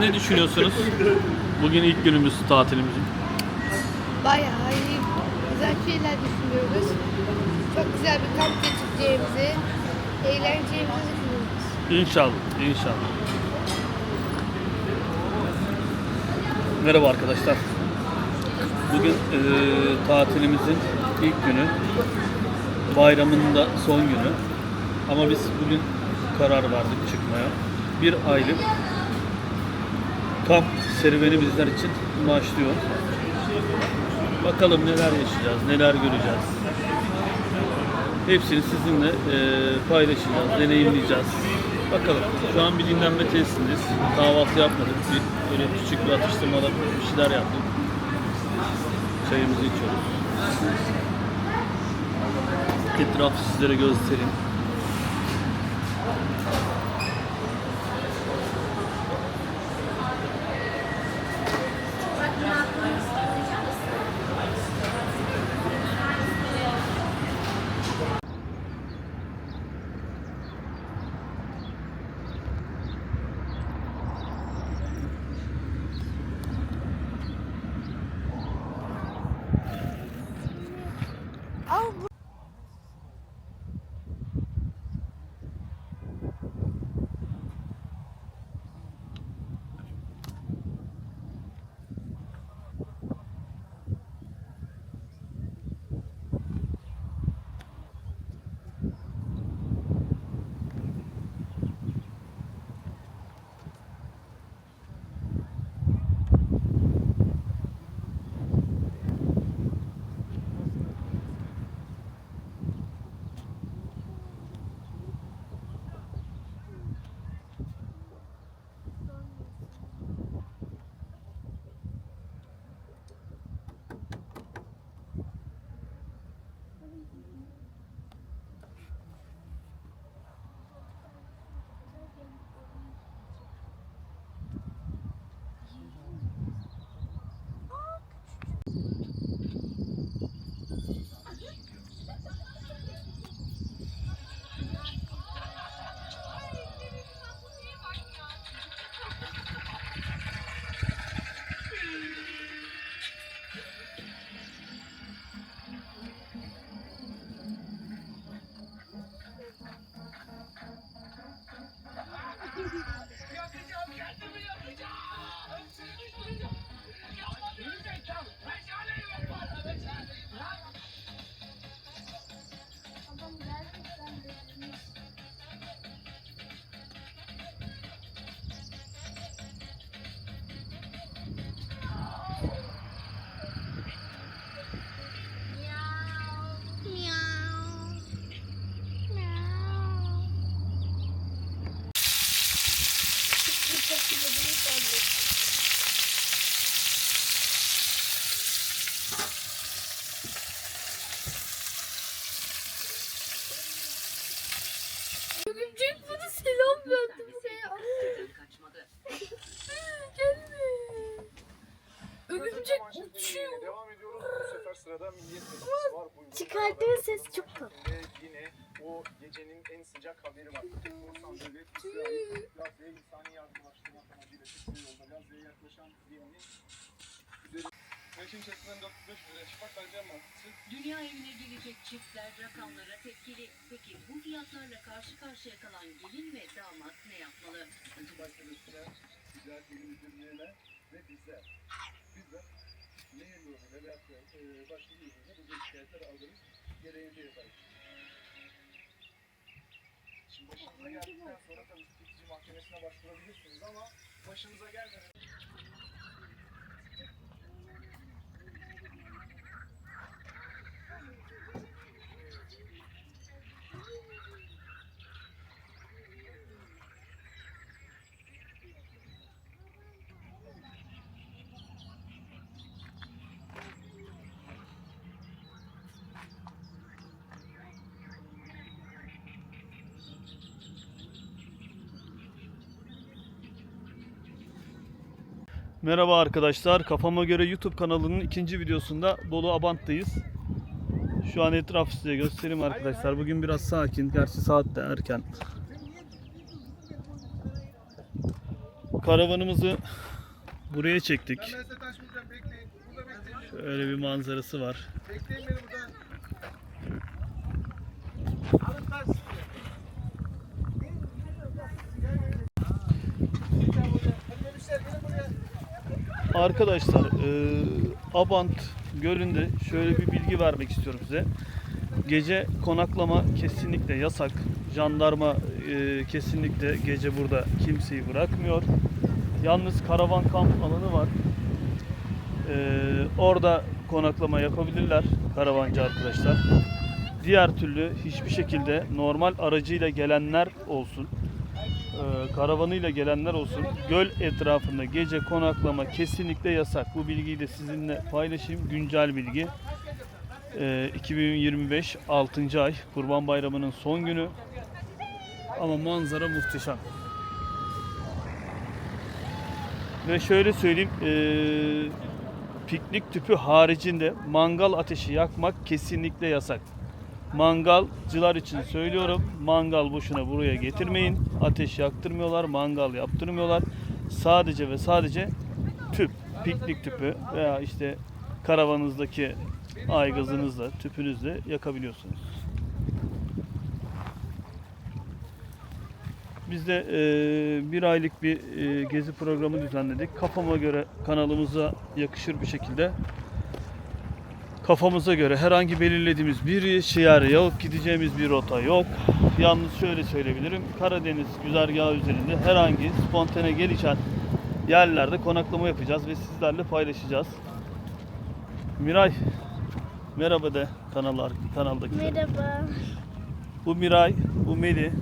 ne düşünüyorsunuz? Bugün ilk günümüz tatilimizin. Bayağı iyi, güzel şeyler düşünüyoruz. Çok güzel bir kamp geçireceğimizi, eğleneceğimizi düşünüyoruz. İnşallah, inşallah. Merhaba arkadaşlar. Bugün eee, tatilimizin ilk günü. Bayramın da son günü. Ama biz bugün karar verdik çıkmaya. Bir aylık kamp serüveni bizler için başlıyor. Bakalım neler yaşayacağız, neler göreceğiz. Hepsini sizinle eee, paylaşacağız, deneyimleyeceğiz. Bakalım. Şu an bir dinlenme tesisindeyiz. Kahvaltı yapmadık. Bir böyle küçük bir atıştırmalı bir şeyler yaptık. Çayımızı içiyoruz. Etrafı sizlere göstereyim. Örümcek bana selam verdi bize ya. Gelme. Örümcek uçuyor. Devam ediyoruz. Bu sefer sırada milliyet var. Çıkardığı ses çok tatlı. Ve o gecenin en sıcak haberi var. Korsan devlet İsrail Gazze'ye insani yardımlaştırma amacıyla çıktığı yolda Gazze'ye yaklaşan geminin üzeri... Güneşin içerisinden 405 liraya şifak vereceğim mantısı. Dünya evine gelecek çiftler rakamlara tepkili. Peki bu fiyatlarla karşı karşıya kalan gelin ve damat ne yapmalı? Önce üstüne güzel elimizde üyeler ve. Bizler ne yıllarına ne veyahut da e, başka ürüne bu şikayetler aldığımız gereğince yaparız. Geldikten sonra tabii tüketici mahkemesine başvurabilirsiniz ama başınıza gelmeden Merhaba arkadaşlar. Kafama göre YouTube kanalının ikinci videosunda Bolu Abant'tayız. Şu an etrafı size göstereyim arkadaşlar. Bugün biraz sakin. Gerçi saat de erken. karavanımızı buraya çektik. Şöyle bir manzarası var. Bekleyin beni burada. Alın taş. Ellemişler gelin buraya. Arkadaşlar e, Abant Gölü'nde şöyle bir bilgi vermek istiyorum size. Gece konaklama kesinlikle yasak. Jandarma e, kesinlikle gece burada kimseyi bırakmıyor. Yalnız karavan kamp alanı var. E, orada konaklama yapabilirler karavancı arkadaşlar. Diğer türlü hiçbir şekilde normal aracıyla gelenler olsun, e, karavanıyla gelenler olsun. Göl etrafında gece konaklama kesinlikle yasak. Bu bilgiyi de sizinle paylaşayım. Güncel bilgi. E, 2025 6. ay Kurban Bayramı'nın son günü. Ama manzara muhteşem. Ve şöyle söyleyeyim, e, piknik tüpü haricinde mangal ateşi yakmak kesinlikle yasak. Mangalcılar için söylüyorum. Mangal boşuna buraya getirmeyin. Ateş yaktırmıyorlar, mangal yaptırmıyorlar. Sadece ve sadece tüp, piknik tüpü veya işte karavanınızdaki aygazınızla, tüpünüzle yakabiliyorsunuz. Biz de e, bir aylık bir e, gezi programı düzenledik. Kafama göre kanalımıza yakışır bir şekilde kafamıza göre herhangi belirlediğimiz bir şiar yok, gideceğimiz bir rota yok. Yalnız şöyle söyleyebilirim, Karadeniz güzergahı üzerinde herhangi spontane gelişen yerlerde konaklama yapacağız ve sizlerle paylaşacağız. Miray, merhaba de kanallar, kanaldaki. Merhaba. Bu Miray, bu Meli,